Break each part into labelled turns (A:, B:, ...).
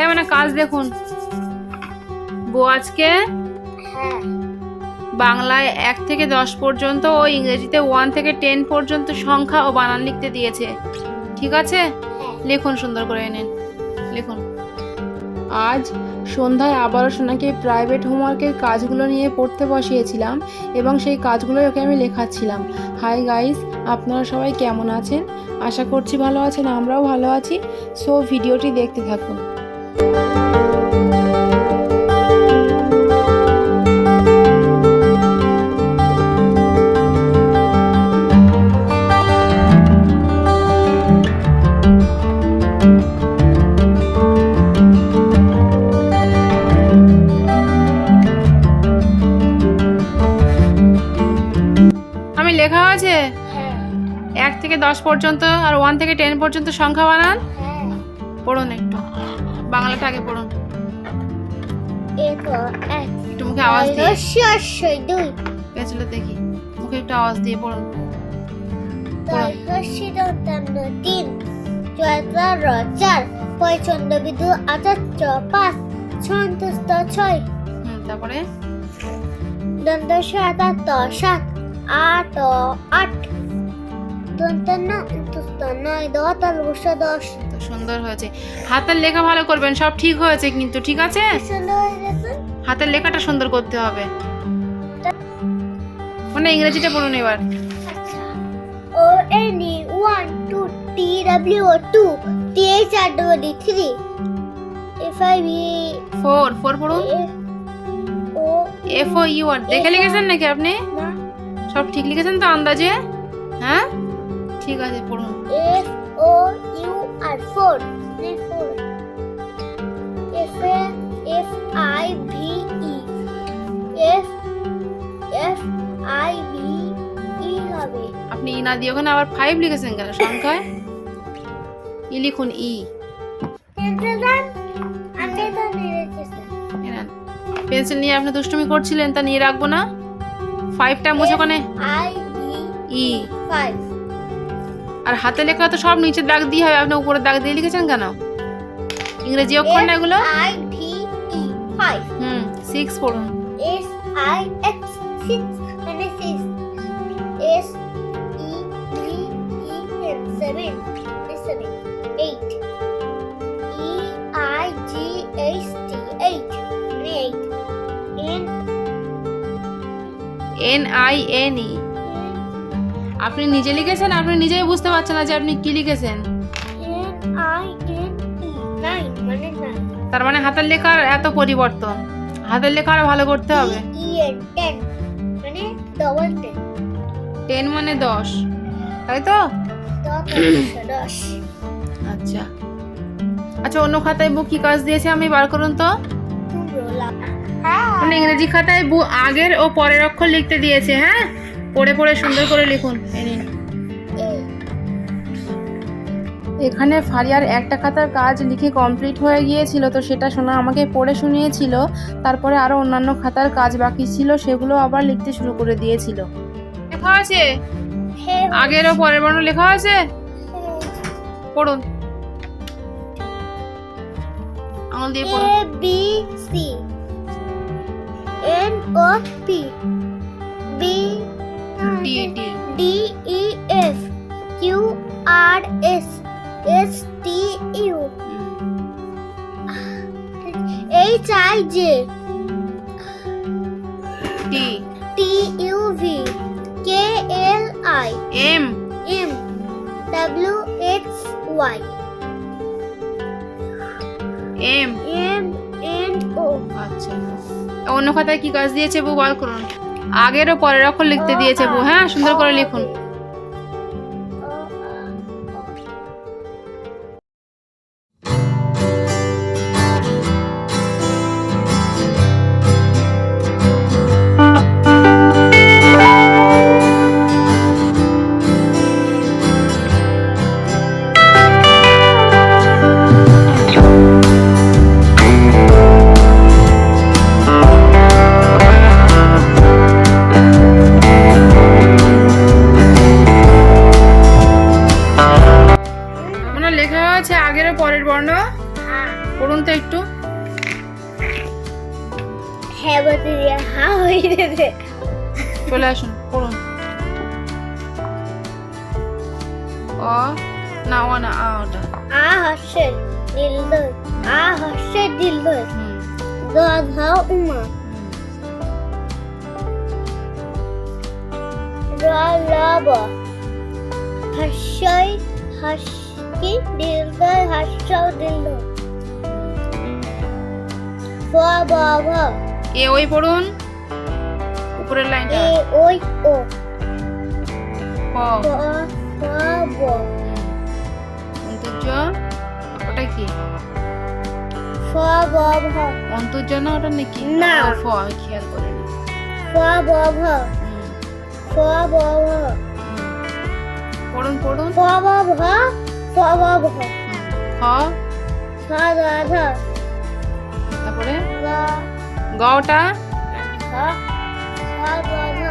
A: এই মানে কাজ দেখুন। বউ আজকে
B: হ্যাঁ।
A: বাংলায় এক থেকে দশ পর্যন্ত ও ইংরেজিতে ওয়ান থেকে টেন পর্যন্ত সংখ্যা ও বানান লিখতে দিয়েছে। ঠিক আছে?
B: হ্যাঁ।
A: লিখুন সুন্দর করে নিন লিখুন। আজ সন্ধ্যায় আবারও সোনাকে প্রাইভেট হোমওয়ার্কের কাজগুলো নিয়ে পড়তে বসিয়েছিলাম এবং সেই কাজগুলো ওকে আমি লেখাচ্ছিলাম। হাই গাইস আপনারা সবাই কেমন আছেন? আশা করছি ভালো আছেন আমরাও ভালো আছি। সো ভিডিওটি দেখতে থাকুন। লেখা আছে?
B: হ্যাঁ।
A: এক থেকে দশ পর্যন্ত আর ওয়ান থেকে টেন পর্যন্ত সংখ্যা বানান।
B: পড়ো
A: পড়ুন একটু। বাংলাটা আগে পড়ুন
B: এক
A: একটু মুখে আওয়াজ দিয়ে।
B: দুই।
A: পেছলে দেখি মুখে একটু আওয়াজ দিয়ে পড়ুন
B: তিন জয়তা বিদু আচার্য পাঁচ ছয়।
A: তারপরে?
B: দন্ত সাত আট নয় দশ
A: তো সুন্দর হয়েছে। হাতের লেখা ভালো করবেন সব ঠিক হয়েছে কিন্তু ঠিক আছে? হাতের লেখাটা সুন্দর করতে হবে। মানে ইংরেজিটা পড়ুন এবার।
B: আচ্ছা। O N E one two T W O two T H R W three F I V
A: four four পড়ুন।
B: ও
A: এফ ও ইউ আর দেখে লিখেছেন নাকি আপনি?
B: না।
A: সব ঠিক লিখেছেন তো আন্দাজে? হ্যাঁ? ঠিক আছে পড়ুন।
B: F O U R four. Four F F I V E F F I V E হবে।
A: আপনি ই না দিয়ে ওখানে আবার ফাইভ লিখেছেন কেন? সংখ্যায়? ই লিখুন ই
B: নিয়েছি
A: পেন্সিল নিয়ে আপনি দুষ্টুমি করছিলেন তা নিয়ে রাখব না। ফাইভটা মুছে ওখানে।
B: আই
A: ই
B: ফাইভ
A: আর হাতে লেখা তো সব নিচে দাগ দিয়ে হবে আপনি উপরে দাগ দিয়ে লিখেছেন কেন? ইংরেজি অক্ষর না এগুলো?
B: I V E five
A: hmm six পড়ুন।
B: এস আই এক্স সিক্স মানে six S E V E N seven seven eight E I G H T eight eight N
A: N I N E আপনি নিজে লিখেছেন আপনি নিজেই বুঝতে পারছেন না যে আপনি কি লিখেছেন।
B: মানে
A: তার মানে হাতের লেখার এত পরিবর্তন। হাতের লেখা আরও ভালো করতে হবে।
B: টেন মানে টেন
A: টেন মানে দশ। তাই তো? আচ্ছা। আচ্ছা অন্য খাতায় বুক কি কাজ দিয়েছে আমি বার করুন তো?
B: হ্যাঁ
A: মানে ইংরেজি খাতায় বু আগের ও পরের অক্ষর লিখতে দিয়েছে হ্যাঁ? পড়ে পড়ে সুন্দর করে লিখুন। এখানে ফারিয়ার একটা খাতার কাজ লিখে কমপ্লিট হয়ে গিয়েছিল তো সেটা শোনা আমাকে পড়ে শুনিয়েছিল। তারপরে আরও অন্যান্য খাতার কাজ বাকি ছিল সেগুলো আবার লিখতে শুরু করে দিয়েছিল। লেখা আছে?
B: হে
A: আগের ও পরের বর্ণ লেখা আছে? পড়ুন। আঙুল দিয়ে পড়ুন।
B: A B C N O P B
A: D D
B: D E F Q R S S T U. H I J.
A: T
B: T U V. K L I.
A: M
B: M. W X Y.
A: M
B: M N O.
A: আচ্ছা। অন্য খাতায় কি কাজ দিয়েছে বউ? বার করুন। আগের ও পরের অক্ষর লিখতে দিয়েছে বউ। হ্যাঁ সুন্দর করে লিখুন। পড়ুন তো একটু।
B: হ্যাঁ বলতে দিয়ে হা হয়ে
A: চলে আসুন পড়ুন। অ না ও না আ ওটা।
B: আ হর্ষের দিলদর আ হর্ষের দিলদর
A: হুম।
B: দ ধা উমা
A: হুম।
B: র লব হর্ষই হর্ষও দিলদর ফ ব ভ
A: এ ওই পড়ুন। উপরের লাইনটা।
B: এ ওই ও।
A: প।
B: ব ব
A: অন্তর্য ওটা কি?
B: ফ ব ভ।
A: অন্তর্য না ওটা নাকি?
B: না।
A: ফ আমি খেয়াল করি না
B: ফ ব ভ। ফ ব ভ
A: পড়ুন পড়ুন।
B: ফ ব ভ। ফ ব ভ
A: হুম। খ
B: খ দ ধ
A: তারপরে?
B: গ
A: গ
B: খ খ দ ধ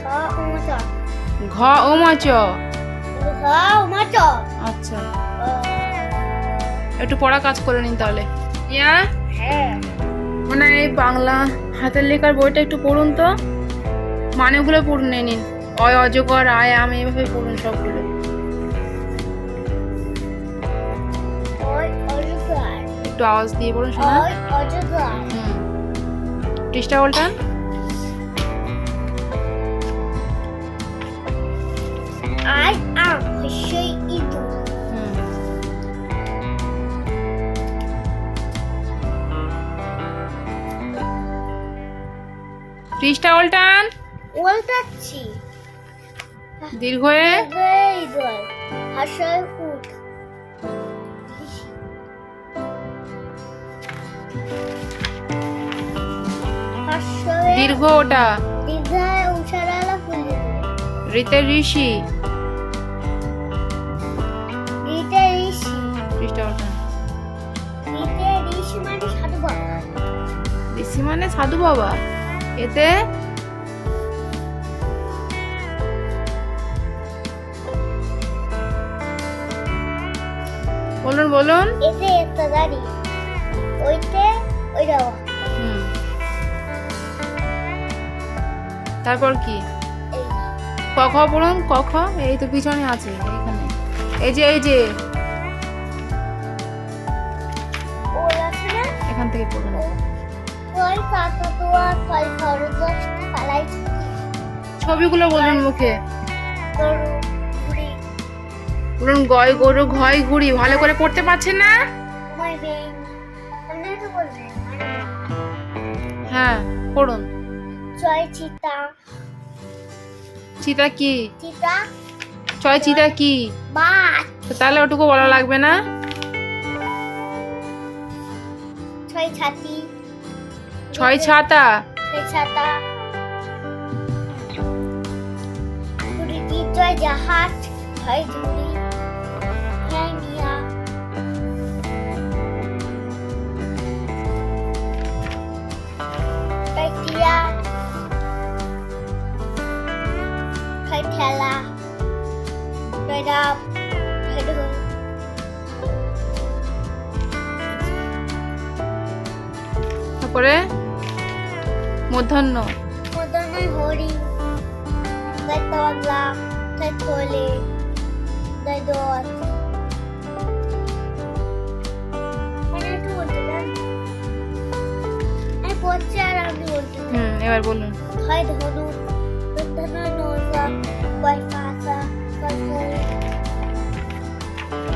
B: খ উম
A: ঘ, ও
B: ঘ
A: আচ্ছা। একটু পড়া কাজ করে নিন তাহলে ইয়া মানে এই বাংলা হাতের লেখার বইটা একটু পড়ুন তো মানেগুলো পড়ুন নিন অয় অজগর আয় আমি এভাবে পড়ুন সবগুলো একটু আওয়াজ দিয়ে পড়ুন শোনা। পৃষ্ঠা উল্টান।
B: ইঁদুর
A: পৃষ্ঠা উল্টান।
B: উল্টাচ্ছি। ইঁদুর হস্যই উট
A: দীর্ঘ ওটা।
B: দীর্ঘায়
A: ঋতে ঋষি।
B: রিতে ঋষি।
A: পৃষ্ঠা
B: ঋষি মানে সাধু বাবা।
A: ঋষি মানে সাধু বাবা? এতে? বলুন বলুন।
B: এতে একটা দাড়ি। ওইতে ওই দেওয়া।
A: তারপর কি?
B: এই।
A: ক খ পড়ুন ক খ এই তো পিছনে আছে এইখানে। এই যে এই যে। এখান থেকে পড়ুন। ছবিগুলো বলুন মুখে। বলুন গয় গরু ঘয় ঘুড়ি ভালো করে পড়তে পারছেন না?
B: বলবেন
A: হ্যাঁ পড়ুন।
B: জয় চিতা
A: চিতা কি?
B: চিতা?
A: ছয় চিতা কি
B: বাঘ
A: তাহলে ওটুকু বলা লাগবে না?
B: ছয় ছাতি।
A: ছয় ছাতা?
B: ছয় ছাতা। কি জাহাজ ছয় ঝুড়ি মানে একটু বলতে দেন আমি পড়ছি আর আপনি বলতে দেন
A: হুম এবার বলুন।
B: হয় ধনু ধনু নৌকা কাঁচা বয় ফুল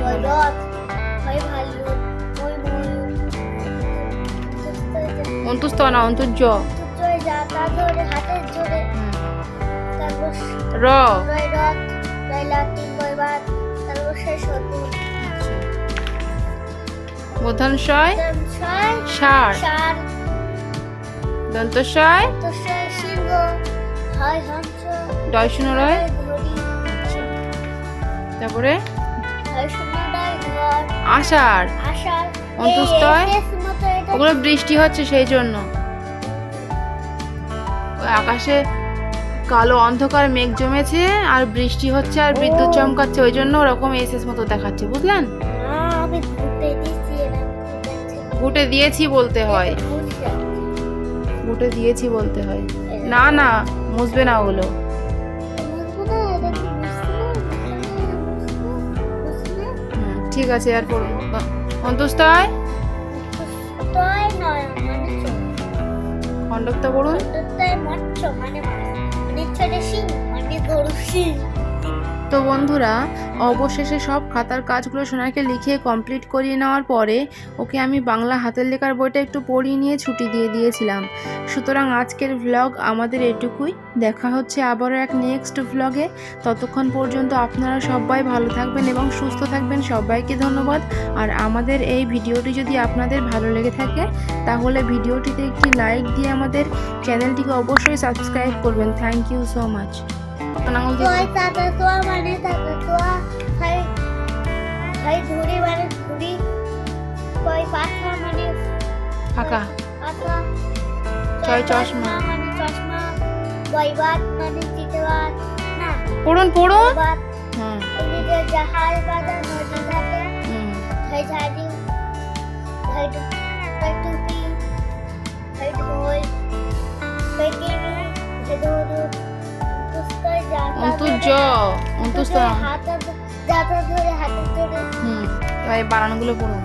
B: বয় রথ হয় ভাল্লুক বয় ময়ূর
A: অন্তুস্ত না অন্তুর্য
B: জোরে যা তার ধরে হাতের জোরে। তারপর
A: র
B: রয় রথ রয় লাটিন বয় বাদ তারপর শেষ।
A: মধ্যাহ্নশয়
B: ছয়
A: ষাঁড়
B: সার
A: দন্তশয়
B: তোষয় সিংহ ধরি
A: তারপরে? আষাঢ়। ওগুলো বৃষ্টি হচ্ছে সেই জন্য। আকাশে কালো অন্ধকার মেঘ জমেছে আর বৃষ্টি হচ্ছে আর বিদ্যুৎ চমকাচ্ছে ওই জন্য ওরকম এসএস মতো দেখাচ্ছে বুঝলেন? ঘুটে দিয়েছি বলতে হয়। ঘুটে দিয়েছি বলতে হয়। না না মুছবে না ওগুলো। ঠিক আছে, আর পড়ব অন্তস্তায় খণ্ডকটা পড়ুন।
B: মানে মানে ছোট সিং মানে গরু শিং
A: তো বন্ধুরা, অবশেষে সব খাতার কাজগুলো সোনাকে লিখিয়ে কমপ্লিট করিয়ে নেওয়ার পরে ওকে আমি বাংলা হাতের লেখার বইটা একটু পড়িয়ে নিয়ে ছুটি দিয়ে দিয়েছিলাম। সুতরাং আজকের ভ্লগ আমাদের এটুকুই। দেখা হচ্ছে আবারও এক নেক্সট ভ্লগে ততক্ষণ পর্যন্ত আপনারা সবাই ভালো থাকবেন এবং সুস্থ থাকবেন। সবাইকে ধন্যবাদ। আর আমাদের এই ভিডিওটি যদি আপনাদের ভালো লেগে থাকে, তাহলে ভিডিওটিতে একটি লাইক দিয়ে আমাদের চ্যানেলটিকে অবশ্যই সাবস্ক্রাইব করবেন। থ্যাংক ইউ সো মাচ আঙুল দিয়ে
B: তাতা তোয়া মানে তাতা তোয়া হাই হাই ধুরি মানে ধুরি কই পাখা মানে
A: ফাঁকা
B: পাখা
A: ছয় চশমা।
B: মানে চশমা বইবাত মানে চিতবাত না
A: পড়ুন পড়ুন হুম
B: এদিকে জাহাজ বাঁধা নদী ঘাটে
A: হুম
B: হাই ঝাড়ি টু হাই টুপি হাই ঢোল হাই টিভি হাই ধরু পুস্তক যাতা
A: অন্তুজ অন্তুজ হুম এবার এই বানানগুলো পড়ুন।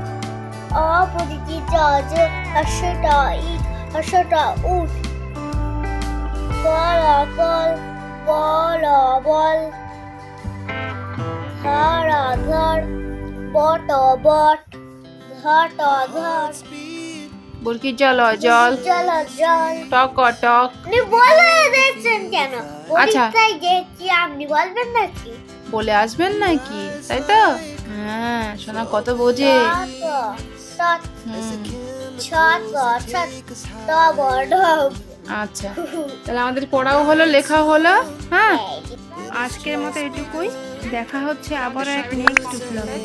B: অপরিচিত জ হর্ষটা ইট হর্ষটা উঠ বল বল বল বল ধর ধর বট বট ধট ধর
A: বল কি জল। জল
B: জল জল।
A: টক টক।
B: বলে
A: আচ্ছা।
B: গেছি আপনি বলবেন নাকি?
A: বলে আসবেন নাকি? তাই তো? হ্যাঁ শোনা কত বোঝে? আচ্ছা তাহলে আমাদের পড়াও হলো লেখাও হলো হ্যাঁ? আজকের মতো এটুকুই। দেখা হচ্ছে আবার এক নেক্সট ব্লগে